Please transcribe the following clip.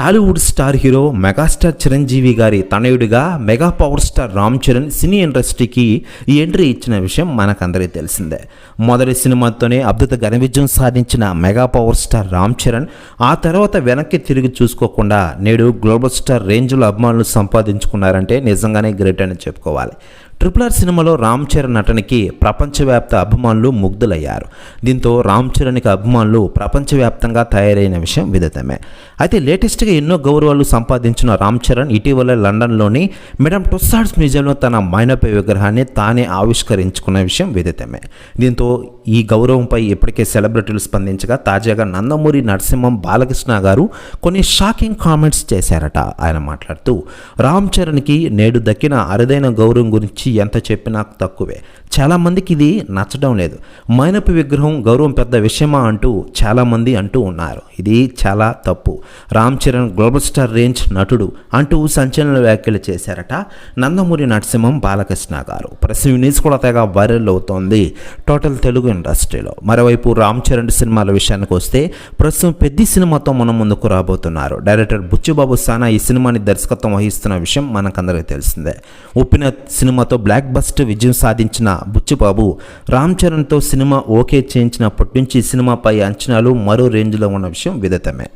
Tollywood star hero megastar Chiranjeevi గారి తనయుడిగా mega power star Ram Charan cine ఇండస్ట్రీకి ఈ entry ఇచ్చిన విషయం మనకందరికీ తెలిసిందే. మొదటి సినిమాతోనే అద్భుత ఘన విజయం సాధించిన mega power star Ram Charan ఆ తర్వాత వెనక్కి తిరిగి చూసుకోకుండా నేడు గ్లోబల్ స్టార్ రేంజ్లో అభిమానులు సంపాదించుకున్నారంటే నిజంగానే గ్రేట్ అని చెప్పుకోవాలి. ట్రిపుల్ ఆర్ సినిమాలో రామ్ చరణ్ నటనకి ప్రపంచవ్యాప్త అభిమానులు ముగ్ధులయ్యారు. దీంతో రామ్ చరణ్కి అభిమానులు ప్రపంచవ్యాప్తంగా తయారైన విషయం విదితమే. అయితే లేటెస్ట్గా ఎన్నో గౌరవాలు సంపాదించిన రామ్ చరణ్ ఇటీవల లండన్లోని మేడం టొస్సాడ్స్ మ్యూజియంలో తన మైనపై విగ్రహాన్ని తానే ఆవిష్కరించుకున్న విషయం విదితమే. దీంతో ఈ గౌరవంపై ఇప్పటికే సెలబ్రిటీలు స్పందించగా తాజాగా నందమూరి నరసింహం బాలకృష్ణ గారు కొన్ని షాకింగ్ కామెంట్స్ చేశారట ఆయన మాట్లాడుతూ రామ్ చరణ్కి నేడు దక్కిన అరుదైన గౌరవం గురించి ఎంత చెప్పినా తక్కువే. చాలామందికి ఇది నచ్చడం లేదు. మైనపు విగ్రహం గౌరవం పెద్ద విషయమా అంటూ చాలామంది అంటూ ఉన్నారు. ఇది చాలా తప్పు. Ram Charan global star range నటుడు అంటూ సంచలన వ్యాఖ్యలు చేశారట నందమూరి నరసింహం బాలకృష్ణ గారు. ప్రెస్ న్యూస్ కూడా తెగ వైరల్ అవుతోంది టోటల్ తెలుగు ఇండస్ట్రీలో. మరోవైపు రామ్ చరణ్ సినిమాల విషయానికి వస్తే ప్రస్తుతం పెద్ద సినిమాతో మనం ముందుకు రాబోతున్నారు. డైరెక్టర్ బుచ్చిబాబు సానా ఈ సినిమాని దర్శకత్వం వహిస్తున్న విషయం మనకందరికీ తెలిసిందే. ఉప్పిన సినిమాతో బ్లాక్ బస్టర్ విజయం సాధించిన బుచ్చిబాబు రామ్ చరణ్తో సినిమా ఓకే చేయించినప్పటి నుంచి సినిమాపై అంచనాలు మరో రేంజ్లో ఉన్న విషయం విదితమే.